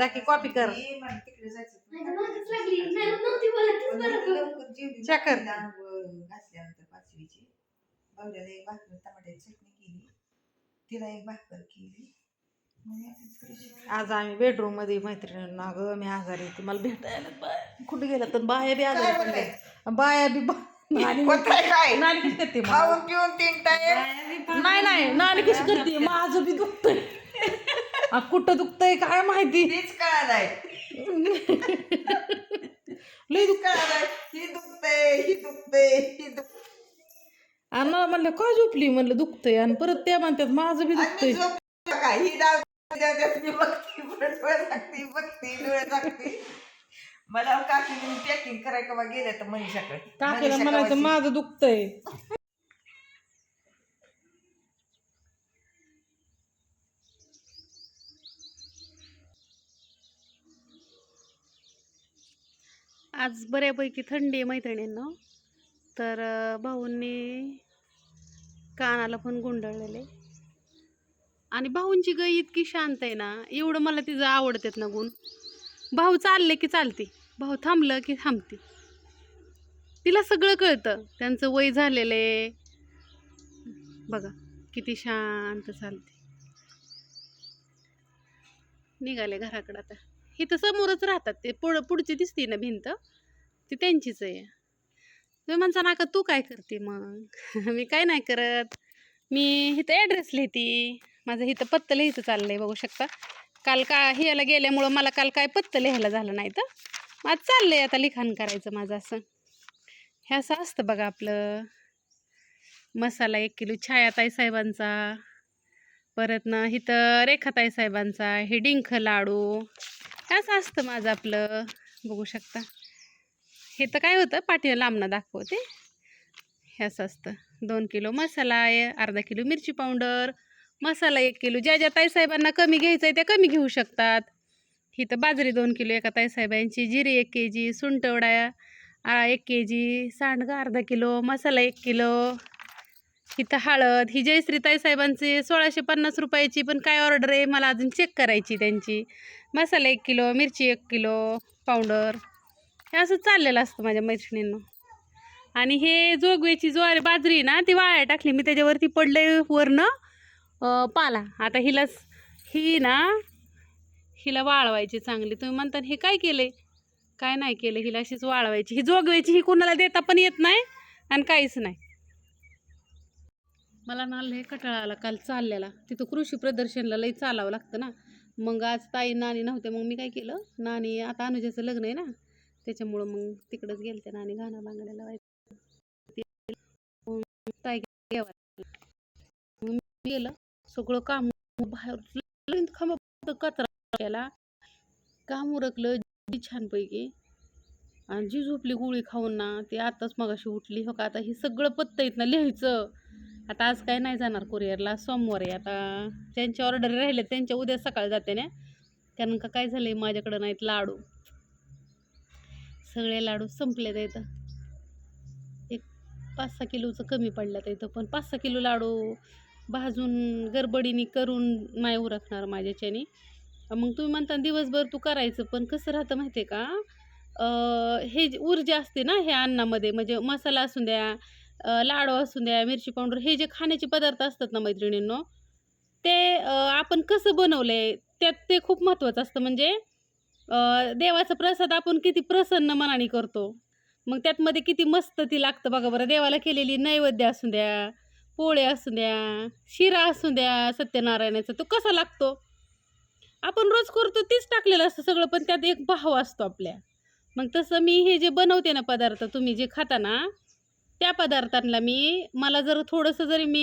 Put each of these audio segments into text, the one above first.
जा की कॉपी कर. ये मला तिकडे जायचं माझ्या मागच लागली. नाही नव्हती मला तीच पण बरं कळलं. लवकर जेवली चा कर. तिला आंघोळ घातल्यानंतर पाचवीची. बावड्याला एक भाकर टमाट्याची चटणी केली. तिला एक भाकर केली. आज आम्ही बेडरूममध्ये मैत्रिणींना अगं मी आजारी होते. मला भेटायला कुठे गेला तर बाया बी आजारी बाया बी नानी कशी करते? माझं बी दुखतंय. आ, कुठं दुखतंय काय माहिती? तीच लई दुख ही दुखते ही दुखते ही दुखते आणि मला म्हणलं काय झोपली? म्हणलं दुखतंय. आणि परत त्या म्हणतात माझं बी दुखतंय मी झोपली का? ही डाव त्यात मी बघते डोळे लागते बघते डोळे लागते मला काकी पॅकिंग करायला का गेले तर मनीषाकडे. काकीला म्हणायचं. माझं दुखतंय. आज बऱ्यापैकी थंडी आहे मैत्रिणींना. तर भाऊंनी कानाला पण गुंडळलेले. आणि भाऊंची गई इतकी शांत आहे ना एवढं मला तिचं आवडतात ना गुण. भाऊ चालले की चालते भाऊ थांबलं की थांबते. तिला सगळं कळतं त्यांचं वय झालेलं आहे. बघा किती शांत चालते. निघाले घराकडं आता. इथं समोरच राहतात. ते पुढ पुढची दिसते ना भिंत. ती त्यांचीच आहे. तुम्ही म्हणता ना का तू काय करते मग? मी काय नाही करत. मी इथं ॲड्रेस लिहिते. माझं इथं पत्तं लिहायचं चाललंय बघू शकता. काल का ह्याला गेल्यामुळं मला काल काय पत्तं लिहायला झालं नाही तर? मग आज चाललंय आता लिखाण करायचं माझं असं. हे असं असतं बघा आपलं. मसाला एक किलो छायाताई साहेबांचा. परत ना इथं रेखाताई साहेबांचा. हे डिंक लाडू. असं असतं माझं आपलं बघू शकता. हे तर काय होतं पाठीला लांबणं दाखवते. हे असं असतं. दोन किलो मसाला आहे अर्धा किलो मिरची पावडर मसाला एक किलो. ज्या ज्या ताईसाहेबांना कमी घ्यायचं आहे त्या कमी घेऊ शकतात. इथं बाजरी दोन किलो एका ताईसाहेबांची जिरे एक के जी सुंटवडा एक के जी सांडगा अर्धा किलो मसाला एक किलो. इथं हळद ही जयश्रीताई साहेबांची सोळाशे पन्नास रुपयाची पण काय ऑर्डर आहे? मला अजून चेक करायची त्यांची. मसाला एक किलो मिरची एक किलो पावडर हे असं चाललेलं असतं माझ्या मैत्रिणींना. आणि हे जोगवेची ज्वारी बाजरी ना ती वाळ्या टाकली. मी त्याच्यावरती पडले वरनं पाला. आता हिलाच ही ना हिला वाळवायची चांगली. तुम्ही म्हणता हे काय केले काय नाही केलं. हिला अशीच वाळवायची. ही जोगवेची ही कुणाला देता पण येत नाही आणि काहीच नाही. मला ना लय कटाळा आला काल चाललेला तिथं कृषी प्रदर्शनला लई चालावं लागतं ना. मग आज ताई नानी नव्हते मग मी काय केलं? नानी आता अनुजाचं लग्न आहे ना. त्याच्यामुळं मग तिकडंच गेलते नानी गाणं बांगड्या लावायचं. मग ताई मग मी गेलं. सगळं काम बाहेर खांब कचरा केला. काम उरकलं जी छानपैकी आणि जी झोपली गोळी खाऊन ना ते आताच मगाशी उठली. हो का आता हे सगळं पत्ता येत ना लिहायचं. आता आज काय नाही जाणार कुरिअरला सोमवारी आता ज्यांचे ऑर्डर राहिले त्यांच्या उद्या सकाळी जाते ना. कारण का काय झालं माझ्याकडं नाहीत लाडू. सगळे लाडू संपले आहेत. एक पाच सहा किलोचं कमी पडल्यात इथं पण पाच सहा किलो लाडू भाजून गडबडीने करून नाही उरकणार माझ्याच्याने. मग तुम्ही म्हणता दिवसभर तू करायचं पण कसं राहतं माहिती आहे का हे जे ऊर्जा असते ना हे अन्नामध्ये म्हणजे मसाला असू द्या लाडू असू द्या मिरची पावडर हे जे खाण्याचे पदार्थ असतात ना मैत्रिणींनो ते आपण कसं बनवलं आहे त्यात ते खूप महत्त्वाचं असतं. म्हणजे देवाचा प्रसाद आपण किती प्रसन्न मनाने करतो. मग त्यातमध्ये किती मस्त ती लागतं बघा बरं. देवाला केलेली नैवेद्य असू द्या पोळे असू द्या शिरा असू द्या सत्यनारायणाचा तो कसा लागतो? आपण रोज करतो तीच टाकलेलं असतं सगळं पण त्यात एक भाव असतो आपल्या. मग तसं मी हे जे बनवते ना पदार्थ तुम्ही जे खाता ना त्या पदार्थांना मी मला जर थोडंसं जरी मी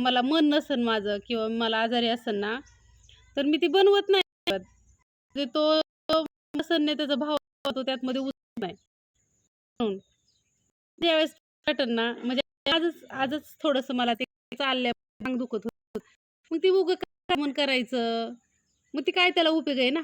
मला मन नसेल माझं किंवा मला आजारी असेल ना तर मी ती बनवत नाही. म्हणजे तो नसेल नाही त्याचा भाव होतो त्यातमध्ये उतरत नाही. म्हणून ज्यावेळेस पॅटर्न ना म्हणजे आजच आजच थोडंसं मला ते चालल्या अंग दुखत होत. मग ती उगं काय करायचं? मग ती काय त्याला उपयोग आहे ना?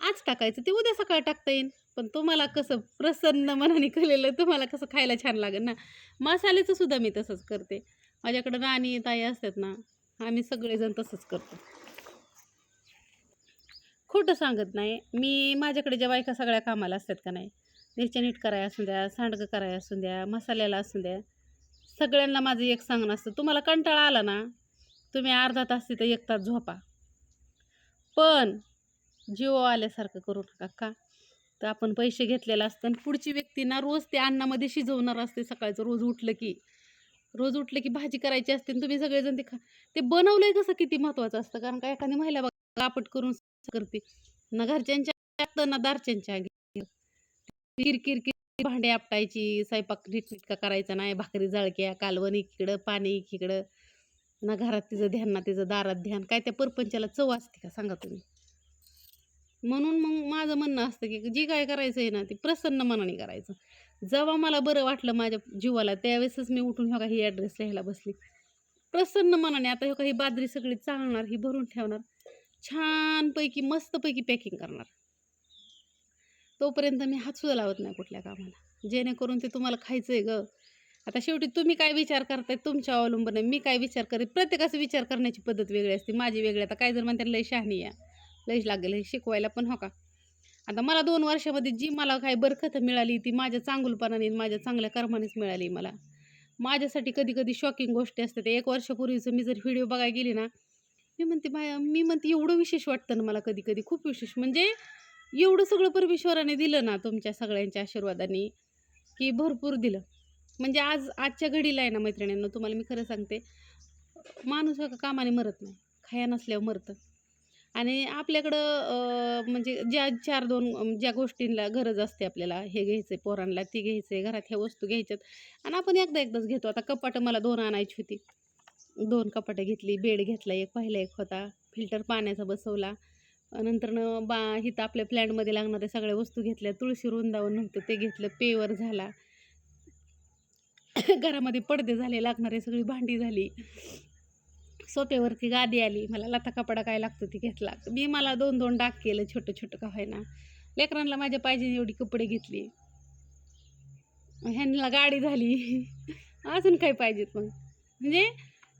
आज टाकायचं ते उद्या सकाळी टाकता येईल पण तुम्हाला कसं प्रसन्न मनाने केलेलं तुम्हाला कसं खायला छान लागेल ना? मसाल्याचं सुद्धा मी तसंच करते. माझ्याकडं राणी ताई असतात ना आम्ही सगळेजण तसंच करतो. खोटं सांगत नाही. मी माझ्याकडे ज्या बायका सगळ्या कामाला असतात का नाही मिरच्या नीट कराय असू द्या सांडगं कराय असू द्या मसाल्याला असू द्या सगळ्यांना माझं एक सांगणं असतं. तुम्हाला कंटाळा आला ना तुम्ही अर्धा तास तिथं एक तास झोपा. पण जिओ आल्यासारखं करू नका का? तर आपण पैसे घेतलेलं असतं आणि पुढची व्यक्ती ना रोज ते अन्नामध्ये शिजवणार असते सकाळचं. रोज उठलं की. रोज उठलं की भाजी करायची असते आणि तुम्ही सगळेजण ते खा. ते बनवलंय कसं किती महत्वाचं असतं? कारण का एखादी महिला बघा आपट करून करते. ना घरच्यांच्या ना दारच्यांच्या आगी. किरकिर किर भांडे आपटायची. स्वयंपाक नीटका करायचा नाही. भाकरी जळक्या कालवण इकडं पाणी एकीकडं ना घरात तिचं ध्यान ना तिचं दारात ध्यान. काय त्या परपंचाला चव असते का? सांगा तुम्ही. म्हणून मग माझं म्हणणं असतं की जे काय करायचं आहे ना ते प्रसन्न मनाने करायचं. जेव्हा मला बरं वाटलं माझ्या जीवाला त्यावेळेसच मी उठून ह्या ही ॲड्रेस लिहायला बसली. प्रसन्न मनाने आता ह्या का ही बाजरी सगळी चालणार ही भरून ठेवणार. छानपैकी मस्तपैकी पॅकिंग करणार. तोपर्यंत मी हात सुद्धा लावत नाही कुठल्या कामाला. जेणेकरून ते तुम्हाला खायचं आहे ग. आता शेवटी तुम्ही काय विचार करताय तुमच्या अवलंबून आहे मी काय विचार करेन? प्रत्येकाचा विचार करण्याची पद्धत वेगळी असते माझी वेगळी. आता काय जर म्हणतात लय शहाणी या लईच लागेल हे शिकवायला पण हो का? आता मला दोन वर्षामध्ये जी मला काय बरखत मिळाली ती माझ्या चांगुलपणाने माझ्या चांगल्या कर्मानेच मिळाली मला. माझ्यासाठी कधी कधी शॉकिंग गोष्टी असतात. एक वर्षापूर्वीचं मी जर व्हिडिओ बघायला गेली ना मी म्हणते माया मी म्हणते एवढं विशेष वाटतं ना मला कधी कधी खूप विशेष. म्हणजे एवढं सगळं परमेश्वराने दिलं ना तुमच्या सगळ्यांच्या आशीर्वादाने की भरपूर दिलं. म्हणजे आज आजच्या घडीला आहे ना मैत्रिणींना तुम्हाला मी खरं सांगते माणूस एका कामाने मरत नाही. खाया नसल्यावर मरतं. आणि आपल्याकडं म्हणजे ज्या चार दोन ज्या गोष्टींना गरज असते आपल्याला हे घ्यायचं आहे पोरांना ती घ्यायचं आहे घरात ह्या वस्तू घ्यायच्यात. आणि आपण एकदा एकदाच घेतो. आता कपाटं मला दोन आणायची होती. दोन कपाटं घेतली बेड घेतला एक पहिला एक होता. फिल्टर पाण्याचा बसवला. नंतरनं बा इथं आपल्या प्लॅनमध्ये लागणाऱ्या सगळ्या वस्तू घेतल्या. तुळशी वृंदावन नव्हतं ते घेतलं पेवर झाला. घरामध्ये पडदे झाले लागणारे सगळी भांडी झाली. सोप्यावरती गादी आली. मला लता कपडा काय लागतो ती घेतला. मी मला दोन दोन डाग केलं छोटं छोटं का व्हायना लेकरांना माझ्या पाहिजे एवढी कपडे घेतली. ह्यांना गाडी झाली. अजून काय पाहिजेत मग? म्हणजे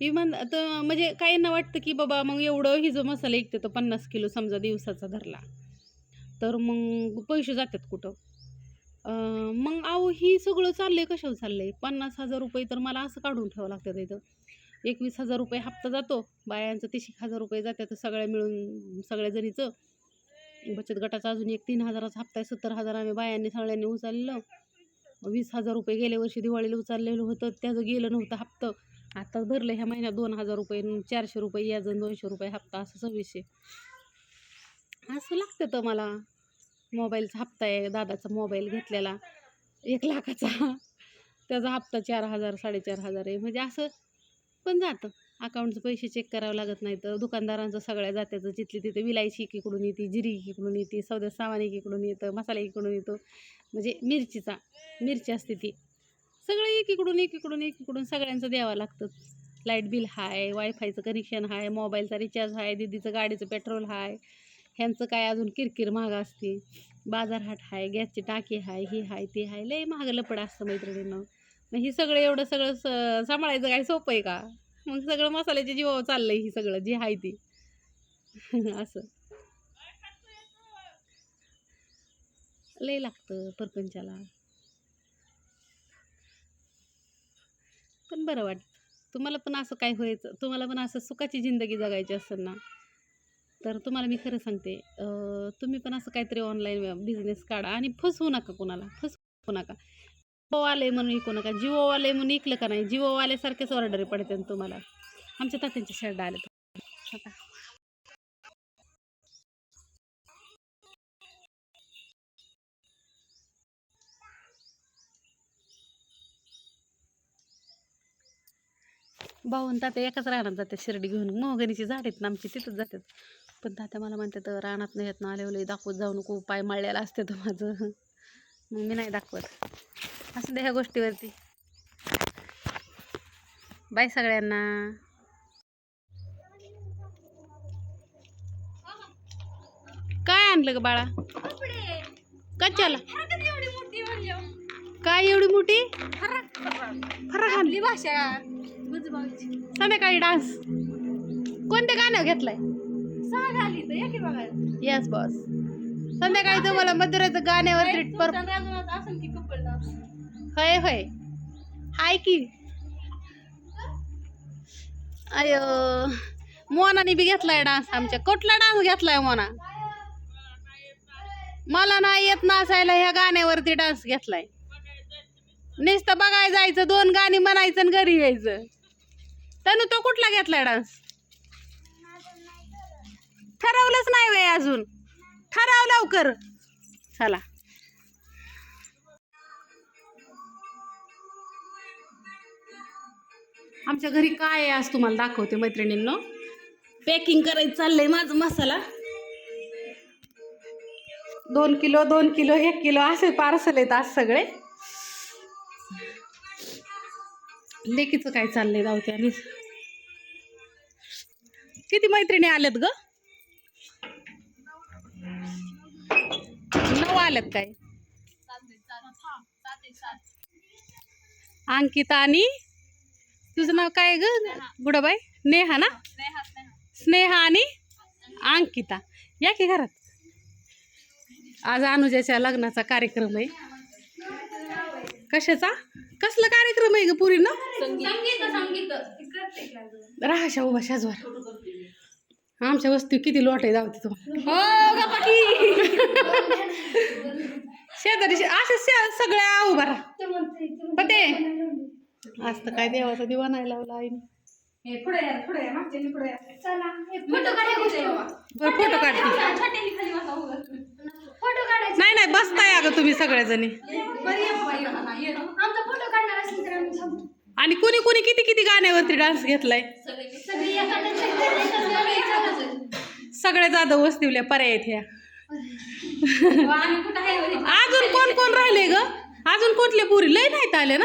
मी म्हण तर म्हणजे काहींना वाटतं की बाबा मग एवढं ही जो मसाला ऐकते तर पन्नास किलो समजा दिवसाचा धरला. तर मग पैसे जातात कुठं? मग अहो ही सगळं चाललं आहे कशावर आहे पन्नास हजार रुपये तर मला असं काढून ठेवावं लागतं इथं एकवीस हजार रुपये हप्ता जातो. बायांचं तीस एक हजार रुपये जातात सगळ्या मिळून सगळ्या जणीचं बचत गटाचा अजून एक तीन हजाराचा हप्ता आहे. सत्तर हजार आम्ही बायांनी सगळ्यांनी उचललं. वीस हजार रुपये गेल्या वर्षी दिवाळीला उचललेलं होतं. त्याचं गेलं नव्हतं हप्तं. आता भरलं ह्या महिन्यात दोन हजार रुपये चारशे रुपये. याजन दोनशे रुपये हप्ता. असं सव्वीसशे. असं लागतं तर मला. मोबाईलचा हप्ता आहे. दादाचा मोबाईल घेतलेला. एक लाखाचा. त्याचा हप्ता चार हजार साडेचार हजार आहे. म्हणजे असं पण जातं. अकाउंटचं पैसे चेक करावं लागत नाही तर दुकानदारांचं सगळ्या जात्याचं. जिथली तिथे विलायची एकीकडून येते जिरी एकीकडून येते सौदा सामान एकीकडून येतं मसाला एकीकडून येतो. म्हणजे मिरचीचा मिरची असते ती. सगळं एकीकडून एकीकडून एकीकडून सगळ्यांचं द्यावं लागतं. लाइट बिल हाय वायफायचं कनेक्शन हाय मोबाईलचा रिचार्ज हाय दिदीचं गाडीचं पेट्रोल हाय ह्यांचं काय अजून किरकिर महाग असते. बाजारहाट हाय गॅसची टाकी हाय ही हाय ती हाय. लय महाग लपड असतं मैत्रिणींना. मग ही सगळं एवढं सगळं स सांभाळायचं काय सोपं आहे का? मग सगळं मसाल्याच्या जीवावर चाललंय ही सगळं जी आहे ती. असं. लय लागतं परपंचाला. पण बरं वाटतं. तुम्हाला पण असं काय व्हायचं? तुम्हाला पण असं सुखाची जिंदगी जगायची असेल ना? तर तुम्हाला मी खरं सांगते तुम्ही पण असं काहीतरी ऑनलाईन बिझनेस काढा आणि फसवू नका कोणाला. फसवू नका. जिओ म्हणून विकू नका. जिओ म्हणून ऐकलं का नाही? जिओ आल्यासारखेच ऑर्डर पडते तुम्हाला. आमच्या तात्यांच्या शर्ट आले आता भाऊन तात्या एकाच रानात जातात शिर्डी घेऊन. मोहगणीची झाड आहेत ना आमची तिथंच जातात. पण तात्या मला म्हणतात रानात नाही येत ना आले दाखवत जाऊ नको पाय मळलेला असते तर माझं. मग मी नाही दाखवत. असं दे ह्या गोष्टीवरती. बाय सगळ्यांना. काय आणलं ग बाळा? कच्च्याला काय एवढी मोठी? फरक आणली भाषा. संध्याकाळी डान्स. कोणत्या गाण्यावर घेतलाय? येस बॉस संध्याकाळी तुम्हाला मधुराचं गाण्यावर पर होय होय. हाय की. अयो मोनाने बी घेतलाय डान्स आमच्या. कुठला डान्स घेतलाय मोना? मला नाही येत नाचायला ह्या गाण्यावरती डान्स घेतलाय. नुसतं बघायला जायचं दोन गाणी म्हणायचं आणि घरी यायचं. तनु तो कुठला घेतलाय डान्स? ठरवलंच नाही वय अजून. ठराव लवकर. चला. आमच्या घरी काय आहे आज तुम्हाला दाखवते मैत्रिणींनो? पॅकिंग करायचं चाललंय माझा मसाला. दोन किलो दोन किलो एक किलो असे पार्सल आहेत आज सगळे. लेकीचं काय चाललंय जाऊ आणि. किती मैत्रिणी आल्यात ग? नऊ आल्यात काय? अंकिता आणि तुझं नाव काय ग? गुडाबाई नेहा ना? स्नेहा आणि अंकिता. या की घरात? आज अनुजाच्या लग्नाचा कार्यक्रम आहे. कशाचा? कसला कार्यक्रम आहे ग पुरी ना राहाशा उभा शाजवर. आमच्या वस्तू किती लोट आहे जाऊ तुम्हाला. हो, शेजारी शे- अशा सगळ्या उभा राहा. ते आज तर काय देवाचा दिवा नाही लावला आईने. बरं फोटो काढते नाही नाही बसताय अगं तुम्ही सगळ्याजणी आणि कुणी कुणी किती किती गाण्यावरती डान्स घेतलाय? सगळ्या जाधव वस्तीवल्या पर्याय आहेत ह्या. अजून कोण कोण राहिले ग? अजून कुठले पुरी? लय नाहीत आले ना?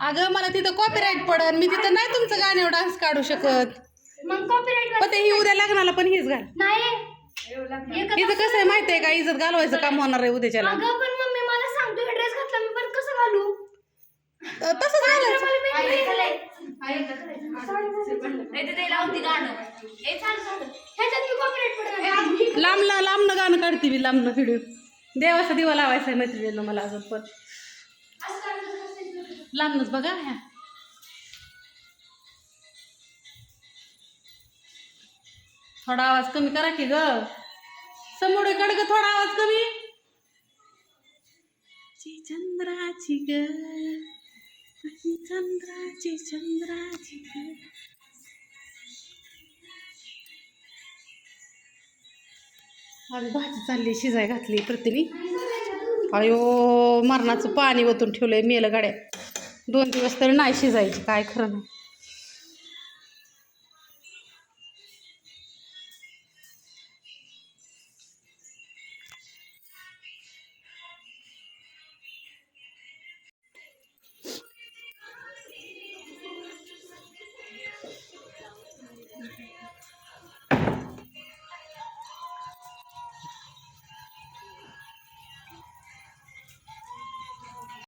अगं मला तिथं कॉपीराईट पडन. मी तिथं नाही तुमचं गाण्यावर डान्स काढू शकत. मग कॉपीराईट पण ते ही उद्या लग्नाला पण हीच घाल. नाही. हिचं कसं आहे माहिती आहे का? इज्जत घालवायचं काम होणार आहे उद्याच्या अगं पण मम्मी मला सांग तू ड्रेस घातला मी पण कसं घालू तसंच घालायचं मला लांबनं गाणं काढते मी लांबनं व्हिडिओ देवाचा दिवा लावायचा आहे मैत्रिणीनं मला अजून पण. लांबनच बघा ह्या. थोडा आवाज कमी करा की ग. समोर कड ग थोडा आवाज कमी. चंद्राची ग. चंद्राची चंद्राची ग भाजी चालली शिजाय घातली प्रतिनी अयो मरणाचं पाणी ओतून ठेवलंय मेलं गाड्या दोन दिवस तरी नाही शिजायची काय खरं नाही.